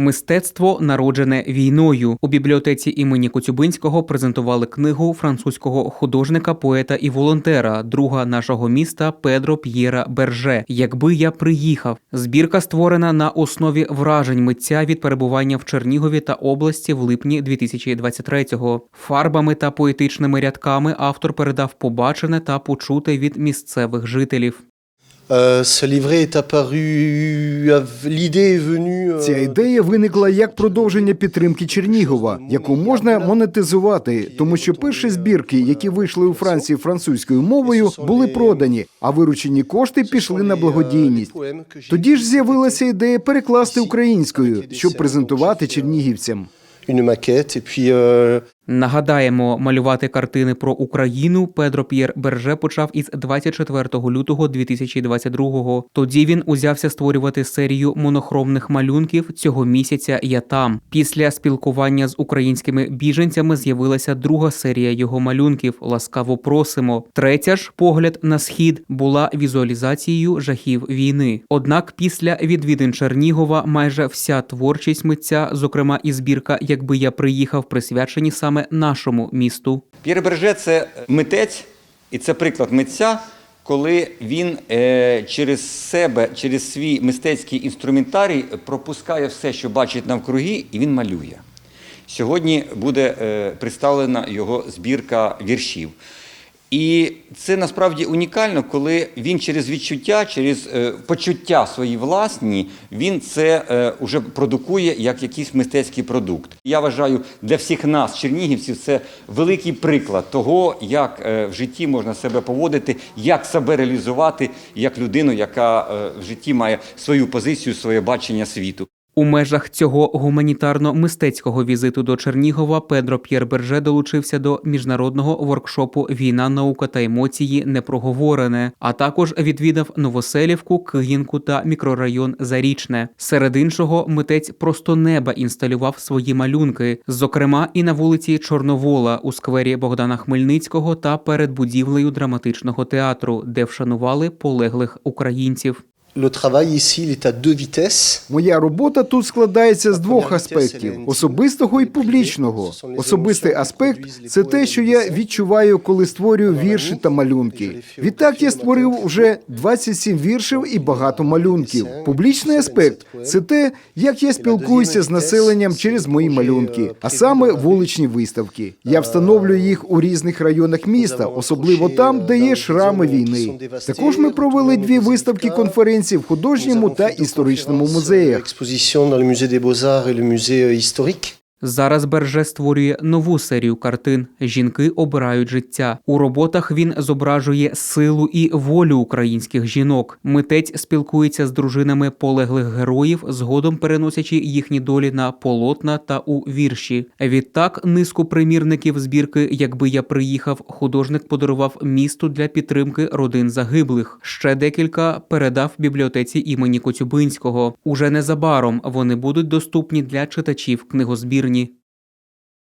Мистецтво народжене війною. У бібліотеці імені Коцюбинського презентували книгу французького художника, поета і волонтера, друга нашого міста Педро П'єра Берже. Якби я приїхав. Збірка створена на основі вражень митця від перебування в Чернігові та області в липні 2023-го. Фарбами та поетичними рядками автор передав побачене та почуте від місцевих жителів. Euh, ce livret est apparu. L'idée est venue. euh, Ця ідея виникла як продовження підтримки Чернігова, яку можна монетизувати, тому що перші збірки, які вийшли у Франції французькою мовою, були продані, а виручені кошти пішли на благодійність. Тоді ж з'явилася ідея перекласти українською, щоб презентувати чернігівцям. Une maquette, et puis. Нагадаємо, малювати картини про Україну Педро П'єр Берже почав із 24 лютого 2022-го. Тоді він узявся створювати серію монохромних малюнків цього місяця. Я там. Після спілкування з українськими біженцями з'явилася друга серія його малюнків. Ласкаво просимо. Третя ж погляд на схід була візуалізацією жахів війни. Однак після відвідин Чернігова майже вся творчість митця, зокрема і збірка Якби я приїхав, присвячені саме нашому місту. П'єр Берже це митець, і це приклад митця, коли він е, через себе, через свій мистецький інструментарій пропускає все, що бачить навкруги, і він малює. Сьогодні буде е, представлена його збірка віршів. І це насправді унікально, коли він через відчуття, через е, почуття свої власні, він це е, уже продукує як якийсь мистецький продукт. Я вважаю, для всіх нас, чернігівців, це великий приклад того, як е, в житті можна себе поводити, як себе реалізувати як людину, яка е, в житті має свою позицію, своє бачення світу. У межах цього гуманітарно-мистецького візиту до Чернігова Педро П'єр Берже долучився до міжнародного воркшопу Війна, наука та емоції непроговорене, а також відвідав Новоселівку, Київку та мікрорайон Зарічне. Серед іншого, митець просто неба інсталював свої малюнки, зокрема і на вулиці Чорновола у сквері Богдана Хмельницького та перед будівлею драматичного театру, де вшанували полеглих українців. Моя робота тут складається з двох аспектів: особистого і публічного. Особистий аспект це те, що я відчуваю, коли створюю вірші та малюнки. Відтак я створив вже 27 віршів і багато малюнків. Публічний аспект це те, як я спілкуюся з населенням через мої малюнки, а саме вуличні виставки. Я встановлюю їх у різних районах міста, особливо там, де є шрами війни. Також ми провели дві виставки конференції в художньому та історичному музеях. Зараз Берже створює нову серію картин Жінки обирають життя. У роботах він зображує силу і волю українських жінок. Митець спілкується з дружинами полеглих героїв, згодом переносячи їхні долі на полотна та у вірші. Відтак низку примірників збірки Якби я приїхав, художник подарував місту для підтримки родин загиблих. Ще декілька передав бібліотеці імені Коцюбинського. Уже незабаром вони будуть доступні для читачів книгозбірні обмежені